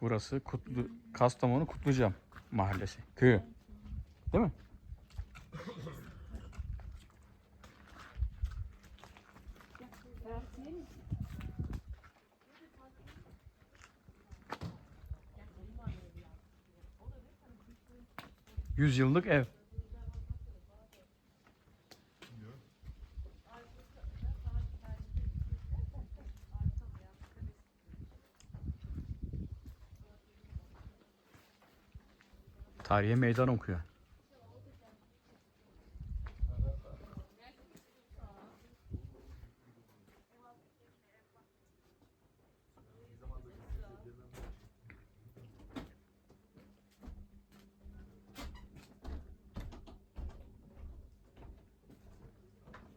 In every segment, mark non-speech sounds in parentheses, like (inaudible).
Burası Kutlu, Kastamonu Kutlucam mahallesi. Köyü. Değil mi? Yüz yıllık ev. Tarihe meydan okuyor.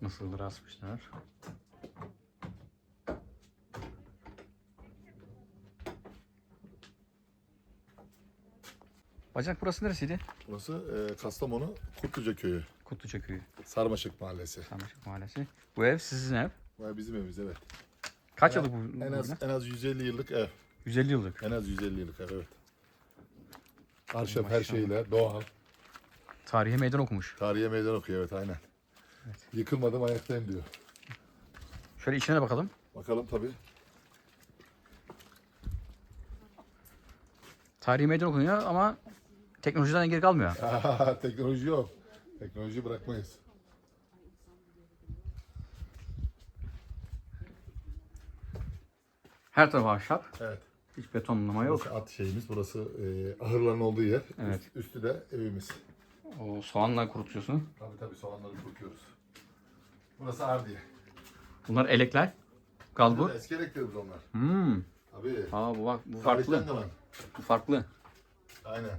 Nasıldır asmışlar. Bacak burası neresiydi? Burası e, Kastamonu Kutluca Köyü. Kutluca köyü. Sarmaşık Mahallesi. Sarmaşık mahallesi. Bu ev sizin ev. Vay bizim evimiz evet. Kaç yıllık bu? En bu az en az 150 yıllık ev. 150 yıllık. En az 150 yıllık ev evet. Maşallah. her şeyle doğal. Tarihe meydan okumuş. Tarihe meydan okuyor evet aynen. Yıkılmadım ayaktayım diyor. Şöyle içine de bakalım. Bakalım tabii. Tarihi meydan okunuyor ama teknolojiden geri kalmıyor. (laughs) Teknoloji yok. Teknoloji bırakmayız. Her tarafı ahşap. Evet. Hiç betonlama yok. Burası at şeyimiz. Burası e, ahırların olduğu yer. Evet. Üst- üstü de evimiz. O soğanla kurutuyorsun. Tabii tabii soğanları kurutuyoruz. Burası Ardiye. Bunlar elekler. Galbur. Eski elektriğimiz onlar. Hmm. Tabii. Aa bu bak bu Tarihten farklı. kalan. Bu farklı. Aynen.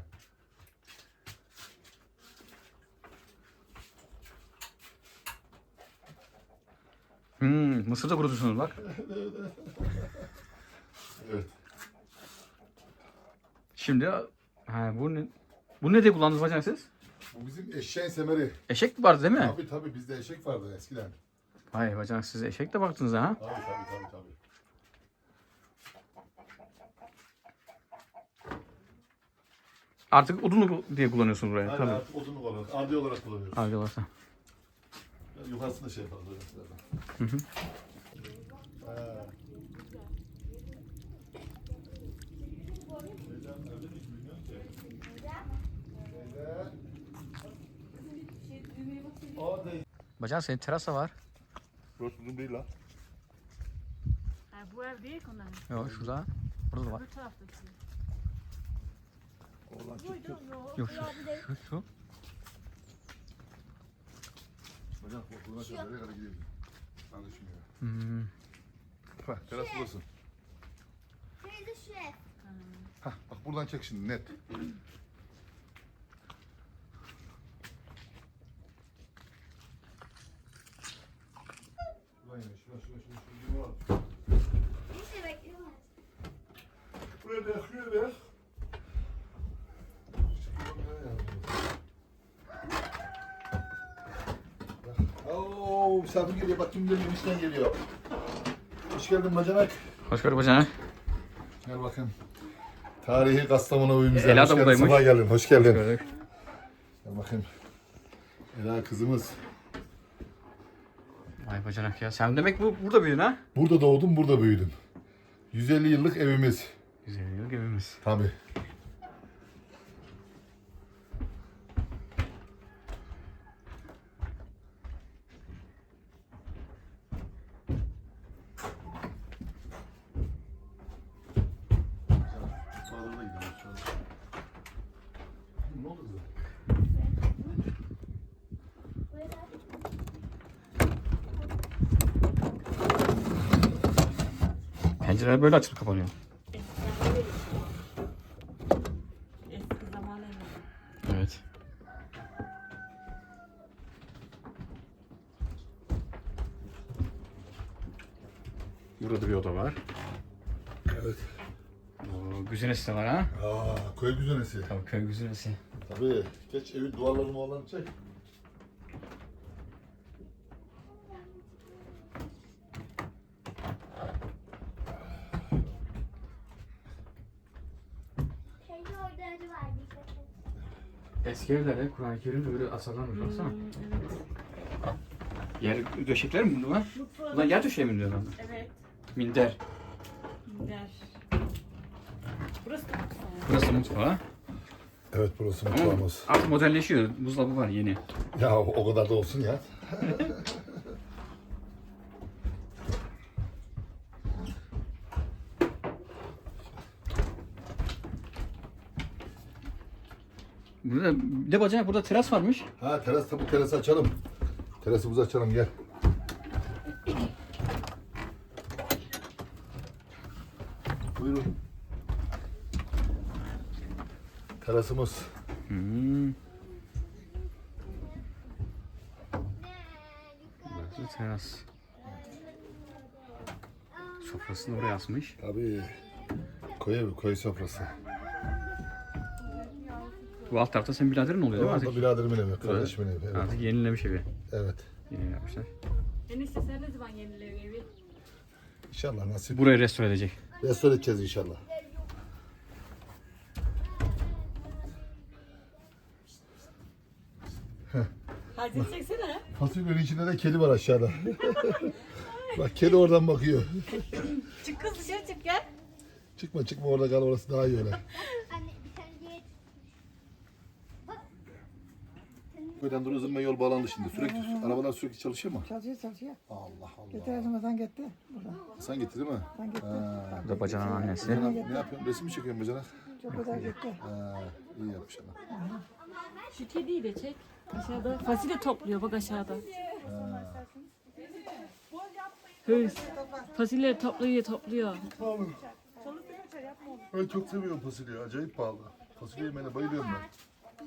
Hmm, mısır da kurutuyorsunuz bak. Evet. Şimdi ha, bu ne? Bu ne diye kullandınız bacak siz? Bu bizim eşeğin semeri. Eşek vardı değil mi? Tabii tabii bizde eşek vardı eskiden. Vay bacak siz eşek de baktınız ha. Tabii tabii tabii tabii. Artık odunluk diye kullanıyorsunuz burayı. Aynen Tabii. artık odun olarak, adi olarak kullanıyoruz. Hadi varsa. Yukarısında şey yapalım. böyle. Hı hı. Ha. Bacak senin terasa var. Burası uzun değil lan. Ha, bu ev değil ki onların. Yok şurada. Burada da var. Bu taraftaki. Oradan çık. Buydu yok. Yok şu, (laughs) şu, şu. Hocam okuluna kadar nereye kadar gidelim? Anlaşılmıyor. Hmm. Bak teras burası. Teyze şef. Hah bak buradan çek şimdi net. Oo, misafir geliyor. Bak kim geliyor, işten geliyor. Hoş geldin bacanak. Hoş geldin bacak. Gel bakayım. Tarihi Kastamonu evimize. Ela hoş da geldin. buradaymış. Sefa geldin, hoş geldin. Gördük. Gel bakayım. Ela kızımız. Vay bacanak ya. Sen demek bu burada büyüdün ha? Burada doğdum, burada büyüdüm. 150 yıllık evimiz. Güzel yıllık evimiz. Tabii. Ne oldu kızım? Pencereler böyle açılıp kapanıyor. Evet. Burada da bir oda var. Evet. Oo, güzenesi de var ha. Aa, köy güzenesi. Tabii köy güzenesi. Tabii. Geç evin duvarlarını muvarlarını çek. Bunları var dikkat. Eski evlerde Kur'an-ı Kerim böyle asarlanmış baksana. Hmm, evet. Yer döşekler mi bunlar? Bunlar yer döşeği mi diyorlar? Evet. Minder. Minder. Burası da mutfağı. Burası mutfağı. Evet burası Ama mutfağımız. artık modelleşiyor. Buzdolabı var yeni. Ya o kadar da olsun ya. (laughs) Burada ne bacanak burada teras varmış. Ha teras tabi terası açalım. Terasımızı açalım gel. Buyurun. Terasımız. Hmm. Burası teras. Sofrasını oraya asmış. Tabii. Koy evi, koy sofrası. Bu alt tarafta senin biraderin oluyor değil mi Orada artık? biraderimin evi, kardeşimin evi. Evet. Artık yenilemiş evi. evet. Yeni yapmışlar. Enişte sen ne zaman yenilev evi? İnşallah nasip. Burayı restore edecek. Restore edeceğiz inşallah. Hadi çeksene. Fasulyenin içinde de kedi var aşağıda. (laughs) Bak kedi oradan bakıyor. Çık kız dışarı çık gel. Çıkma çıkma orada kal orası daha iyi öyle. Anne bir tane diye. Buradan dur uzunma yol bağlandı şimdi. Sürekli arabalar sürekli çalışıyor mu? Çalışıyor çalışıyor. Allah Allah. Geçen Ramazan gitti. Burada. Sen gitti değil mi? Ben gitti. Ha. Bu da bacanağın annesi. Bacanak, ne yapıyorsun? Resim mi çekiyorsun bacanak? Çok güzel gitti. Ha, iyi yapmış Allah. Şu kediyi de çek. Aşağıda fasulye topluyor bak aşağıda. Hırs. Fasulye topluyor topluyor. Pahalı. Ben çok seviyorum fasulyeyi. Acayip pahalı. Fasulye yemene bayılıyorum ben.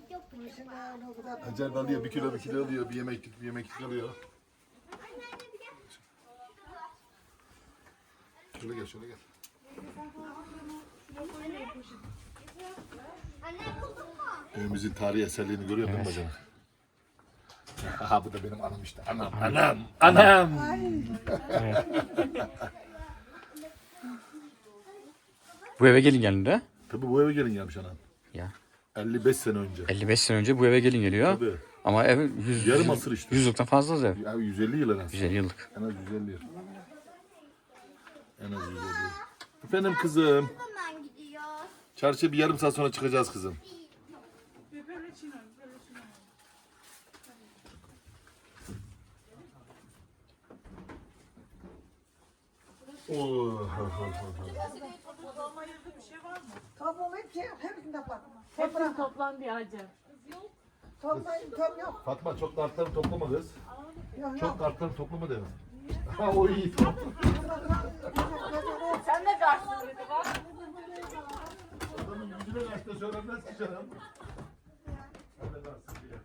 Kadar. Acayip alıyor. Bir kilo bir kilo alıyor. Bir yemeklik bir yemeklik alıyor. Şöyle gel şöyle gel. Anne buldun mu? Evimizin tarihi eserlerini görüyor musun bacanak? Aha bu da benim anam işte. Anam, anam, anam. Bu eve gelin geldiğinde. Tabii bu eve gelin gelmiş anam. Ya. 55 sene önce. 55 sene önce bu eve gelin geliyor. Tabii. Ama ev 100, Yarım asır işte. 100 yıllıktan fazla az ev. Ya 150 yıl en az. 150 yıllık. En az 150 yıl. En az 150 yıl. Efendim kızım. Çarşıya bir yarım saat sonra çıkacağız kızım. Oh. Toplum hep şey, hepsini topla. Hepsini toplan bir ağaca. Toplayın, top yok. Fatma çok kartlarını toplama kız. Yok yok. Çok kartlarını toplama dedim. Ha (laughs) o iyi. (laughs) Sen de karşısın dedi bak. Adamın yüzüne kaçta söylenmez ki canım. Öyle dersin diye.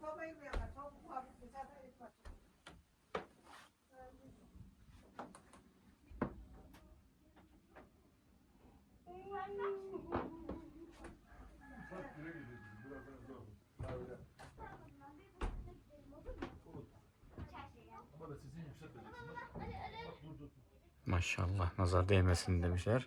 Toplayın bir yana. Top var. Bir tane ip var. Ama da sizin yükselteceksiniz. Maşallah nazar değmesin demişler.